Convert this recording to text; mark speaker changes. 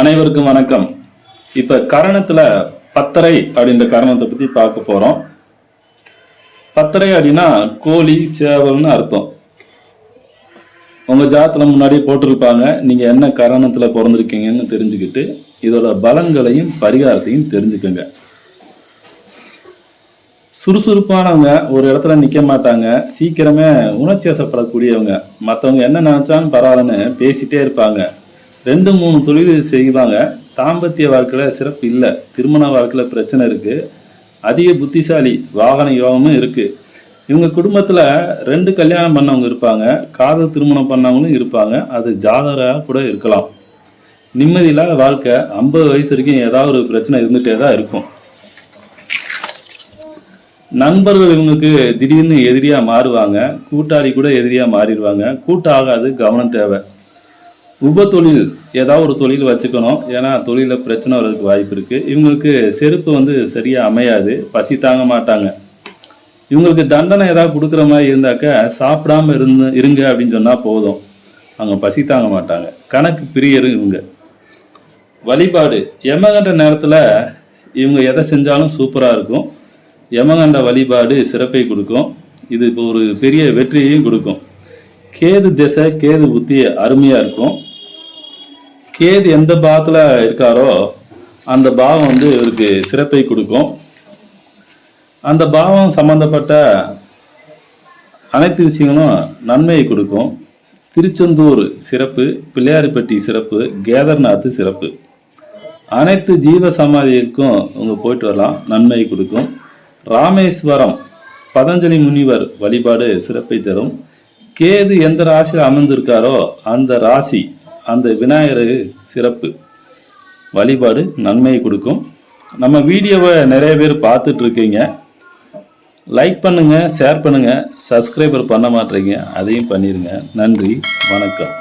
Speaker 1: அனைவருக்கும் வணக்கம். இப்ப கரணத்துல பத்தரை அப்படின்ற கரணத்தை பத்தி பார்க்க போறோம். பத்தரை அப்படின்னா கோழி சேவல்னு அர்த்தம். உங்க ஜாத்துல முன்னாடி போட்டிருப்பாங்க. நீங்க என்ன கரணத்துல பிறந்திருக்கீங்கன்னு தெரிஞ்சுக்கிட்டு இதோட பலன்களையும் பரிகாரத்தையும் தெரிஞ்சுக்கோங்க. சுறுசுறுப்பானவங்க ஒரு இடத்துல நிக்க மாட்டாங்க. சீக்கிரமே உணர்ச்சி வசப்படக்கூடியவங்க. மற்றவங்க என்ன நினைச்சாலும் பரவாயில்லன்னு பேசிட்டே இருப்பாங்க. ரெண்டு மூணு தொழில் செய்வாங்க. தாம்பத்திய வாழ்க்கையில் சிறப்பு இல்லை. திருமண வாழ்க்கையில் பிரச்சனை இருக்கு. அதிக புத்திசாலி வாகன யோகமும் இருக்கு. இவங்க குடும்பத்தில் ரெண்டு கல்யாணம் பண்ணவங்க இருப்பாங்க. காதல் திருமணம் பண்ணவங்களும் இருப்பாங்க. அது ஜாதகராக கூட இருக்கலாம். நிம்மதியில்லாத வாழ்க்கை ஐம்பது வயசு வரைக்கும் ஏதாவது ஒரு பிரச்சனை இருந்துகிட்டே தான் இருக்கும். நண்பர்கள் இவங்களுக்கு திடீர்னு எதிரியாக மாறுவாங்க. கூட்டாளி கூட எதிரியாக மாறிடுவாங்க. கூட்டம் ஆகாது கவனம் தேவை. உப தொழில் ஏதாவது ஒரு தொழில் வச்சுக்கணும். ஏன்னா தொழிலில் பிரச்சனை வர்றதுக்கு வாய்ப்பு இருக்குது இவங்களுக்கு செருப்பு வந்து சரியாக அமையாது. பசி தாங்க மாட்டாங்க. இவங்களுக்கு தண்டனை ஏதாவது கொடுக்குற மாதிரி இருந்தாக்க சாப்பிடாம இருந்து இருங்க அப்படின்னு சொன்னால் போதும். அவங்க பசி தாங்க மாட்டாங்க. கணக்கு பிரியரும் இவங்க. வழிபாடு. யமகண்ட நேரத்தில் இவங்க எதை செஞ்சாலும் சூப்பராக இருக்கும். யமகண்ட வழிபாடு சிறப்பை கொடுக்கும். இது இப்போ ஒரு பெரிய வெற்றியையும் கொடுக்கும். கேது திசை கேது புத்தி அருமையாக இருக்கும். கேது எந்த பாகத்தில் இருக்காரோ அந்த பாவம் வந்து இவருக்கு சிறப்பை கொடுக்கும். அந்த பாவம் சம்பந்தப்பட்ட அனைத்து விஷயங்களும் நன்மையை கொடுக்கும். திருச்செந்தூர் சிறப்பு பிள்ளையாரிப்பட்டி சிறப்பு கேதர்நாத் சிறப்பு. அனைத்து ஜீவ சமாதிக்கும் உங்க போயிட்டு வரலாம் நன்மை கொடுக்கும். ராமேஸ்வரம் பதஞ்சலி முனிவர் வழிபாடு சிறப்பை தரும். கேது எந்த ராசியில் அமர்ந்திருக்காரோ அந்த ராசி அந்த விநாயகர் சிறப்பு வழிபாடு நன்மையை கொடுக்கும். நம்ம வீடியோவை நிறைய பேர் பார்த்துட்ருக்கீங்க. லைக் பண்ணுங்கள் ஷேர் பண்ணுங்கள் சப்ஸ்கிரைபர் பண்ண மாட்டேறீங்க அதையும் பண்ணிடுங்க நன்றி வணக்கம்.